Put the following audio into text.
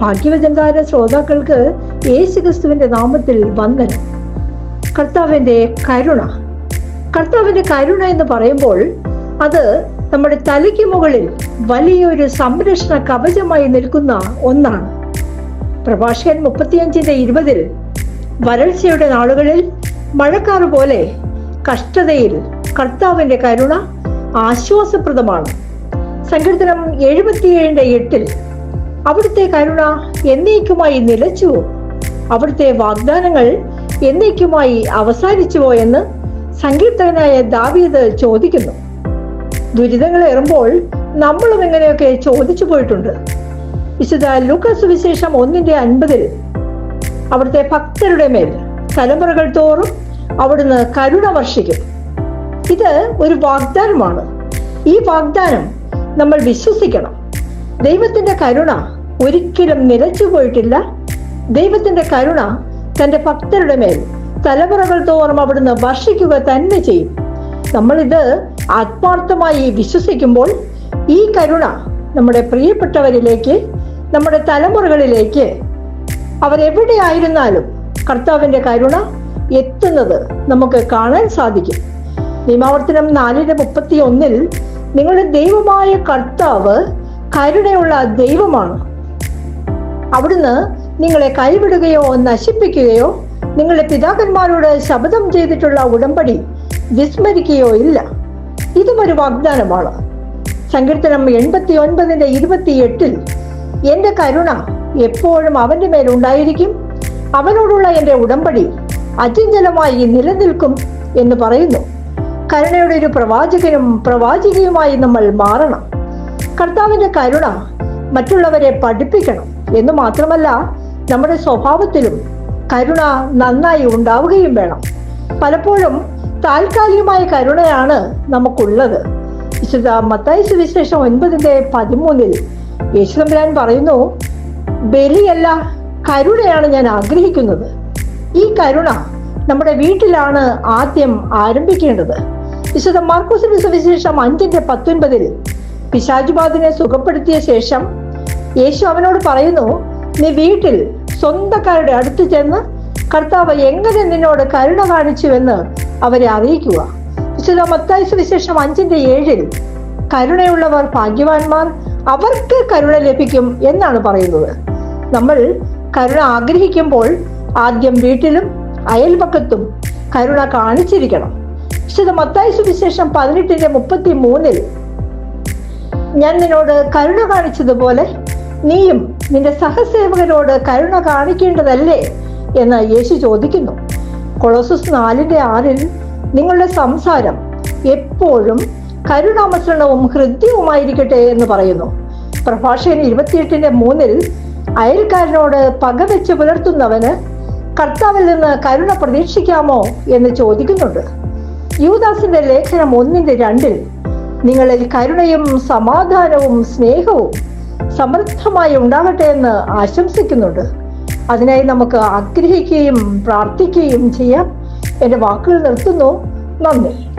ഭാഗ്യവചന്താര ശ്രോതാക്കൾക്ക് യേശുക്രിസ്തുവിന്റെ നാമത്തിൽ വന്ദനം. കർത്താവിന്റെ കരുണ. കർത്താവിന്റെ കരുണ എന്ന് പറയുമ്പോൾ അത് നമ്മുടെ തലയ്ക്ക് മുകളിൽ വലിയൊരു സംരക്ഷണ കവചമായി നിൽക്കുന്ന ഒന്നാണ്. പ്രഭാഷകൻ മുപ്പത്തിയഞ്ചിന്റെ ഇരുപതിൽ വരൾച്ചയുടെ നാളുകളിൽ മഴക്കാറ് പോലെ കഷ്ടതയിൽ കർത്താവിന്റെ കരുണ ആശ്വാസപ്രദമാണ്. സങ്കീർത്തനം എഴുപത്തിയേഴിന്റെ എട്ടിൽ അവിടുത്തെ കരുണ എന്നേക്കുമായി നിലച്ചുവോ അവിടുത്തെ വാഗ്ദാനങ്ങൾ എന്നേക്കുമായി അവസാനിച്ചുവോ എന്ന് സങ്കീർത്തകനായ ദാവീദ് ചോദിക്കുന്നു. ദുരിതങ്ങൾ ഏറുമ്പോൾ നമ്മളും ഇങ്ങനെയൊക്കെ ചോദിച്ചു പോയിട്ടുണ്ട്. വിശുദ്ധ ലൂക്കസ് വിശേഷം ഒന്നിന്റെ അൻപതിൽ അവിടുത്തെ ഭക്തരുടെ മേൽ തലമുറകൾ തോറും അവിടുന്ന് കരുണ വർഷിക്കും. ഇത് ഒരു വാഗ്ദാനമാണ്. ഈ വാഗ്ദാനം നമ്മൾ വിശ്വസിക്കണം. ദൈവത്തിന്റെ കരുണ ഒരിക്കലും നിലച്ചു പോയിട്ടില്ല. ദൈവത്തിന്റെ കരുണ തന്റെ ഭക്തരുടെ മേൽ തലമുറകൾ തോറും അവിടുന്ന് വർഷിക്കുക തന്നെ ചെയ്യും. നമ്മളിത് ആത്മാർത്ഥമായി വിശ്വസിക്കുമ്പോൾ ഈ കരുണ നമ്മുടെ പ്രിയപ്പെട്ടവരിലേക്ക് നമ്മുടെ തലമുറകളിലേക്ക് അവരെവിടെയായിരുന്നാലും കർത്താവിന്റെ കരുണ എത്തുന്നത് നമുക്ക് കാണാൻ സാധിക്കും. നിയമാവർത്തനം നാലിന്റെ മുപ്പത്തി ഒന്നിൽ നിങ്ങളുടെ ദൈവമായ കർത്താവ് കരുണയുള്ള ദൈവമാണ്. അവിടുന്ന് നിങ്ങളെ കൈവിടുകയോ നശിപ്പിക്കുകയോ നിങ്ങളുടെ പിതാക്കന്മാരോട് ശബ്ദം ചെയ്തിട്ടുള്ള ഉടമ്പടി വിസ്മരിക്കുകയോ ഇല്ല. ഇതും ഒരു വാഗ്ദാനമാണ്. സങ്കീർത്തനം എൺപത്തി ഒൻപതിന്റെ ഇരുപത്തിയെട്ടിൽ എന്റെ കരുണ എപ്പോഴും അവന്റെ മേലുണ്ടായിരിക്കും അവനോടുള്ള എന്റെ ഉടമ്പടി അചഞ്ചലമായി നിലനിൽക്കും എന്ന് പറയുന്നു. കരുണയുടെ ഒരു പ്രവാചകനും പ്രവാചികയുമായി നമ്മൾ മാറണം. കർത്താവിന്റെ കരുണ മറ്റുള്ളവരെ പഠിപ്പിക്കണം എന്ന് മാത്രമല്ല നമ്മുടെ സ്വഭാവത്തിലും കരുണ നന്നായി ഉണ്ടാവുകയും വേണം. പലപ്പോഴും താൽക്കാലികമായ കരുണയാണ് നമുക്കുള്ളത്. വിശുദ്ധ മത്തായി സുവിശേഷം ഒൻപതിന്റെ പതിമൂന്നിൽ യേശുദമ്പുരാൻ പറയുന്നു ബലിയല്ല കരുണയാണ് ഞാൻ ആഗ്രഹിക്കുന്നത്. ഈ കരുണ നമ്മുടെ വീട്ടിലാണ് ആദ്യം ആരംഭിക്കേണ്ടത്. വിശുദ്ധ മാർക്കോസിന്റെ സുവിശേഷം അഞ്ചിന്റെ പത്തൊൻപതിൽ പിശാചുബാദിനെ സുഖപ്പെടുത്തിയ ശേഷം യേശു അവനോട് പറയുന്നു നീ വീട്ടിൽ സ്വന്തക്കാരുടെ അടുത്ത് ചെന്ന് കർത്താവ് എങ്ങനെ നിന്നോട് കരുണ കാണിച്ചുവെന്ന് അവരെ അറിയിക്കുക. വിശുദ്ധ മത്തായി സുവിശേഷം അഞ്ചിന്റെ ഏഴിൽ കരുണയുള്ളവർ ഭാഗ്യവാന്മാർ അവർക്ക് കരുണ ലഭിക്കും എന്നാണ് പറയുന്നത്. നമ്മൾ കരുണ ആഗ്രഹിക്കുമ്പോൾ ആദ്യം വീട്ടിലും അയൽപക്കത്തും കരുണ കാണിച്ചിരിക്കണം. വിശുദ്ധ മത്തായി സുവിശേഷം പതിനെട്ടിന്റെ മുപ്പത്തി മൂന്നിൽ ഞാൻ നിന്നോട് കരുണ കാണിച്ചതുപോലെ നീയും നിന്റെ സഹസേവകരോട് കരുണ കാണിക്കേണ്ടതല്ലേ എന്ന് യേശു ചോദിക്കുന്നു. കൊളോസസ് നാലിന്റെ ആറിൽ നിങ്ങളുടെ സംസാരം എപ്പോഴും കരുണാമസരണവും ഹൃദ്യവുമായിരിക്കട്ടെ എന്ന് പറയുന്നു. പ്രഭാഷകൻ ഇരുപത്തിയെട്ടിന്റെ മൂന്നിൽ അയൽക്കാരനോട് പകവെച്ച് പുലർത്തുന്നവന് കർത്താവിൽ നിന്ന് കരുണ പ്രതീക്ഷിക്കാമോ എന്ന് ചോദിക്കുന്നുണ്ട്. യുവദാസിന്റെ ലേഖനം ഒന്നിന്റെ രണ്ടിൽ നിങ്ങളിൽ കരുണയും സമാധാനവും സ്നേഹവും സമൃദ്ധമായി ഉണ്ടാകട്ടെ എന്ന് ആശംസിക്കുന്നുണ്ട്. അതിനായി നമുക്ക് ആഗ്രഹിക്കുകയും പ്രാർത്ഥിക്കുകയും ചെയ്യാം. എന്റെ വാക്കുകൾ നിർത്തുന്നു. നന്ദി.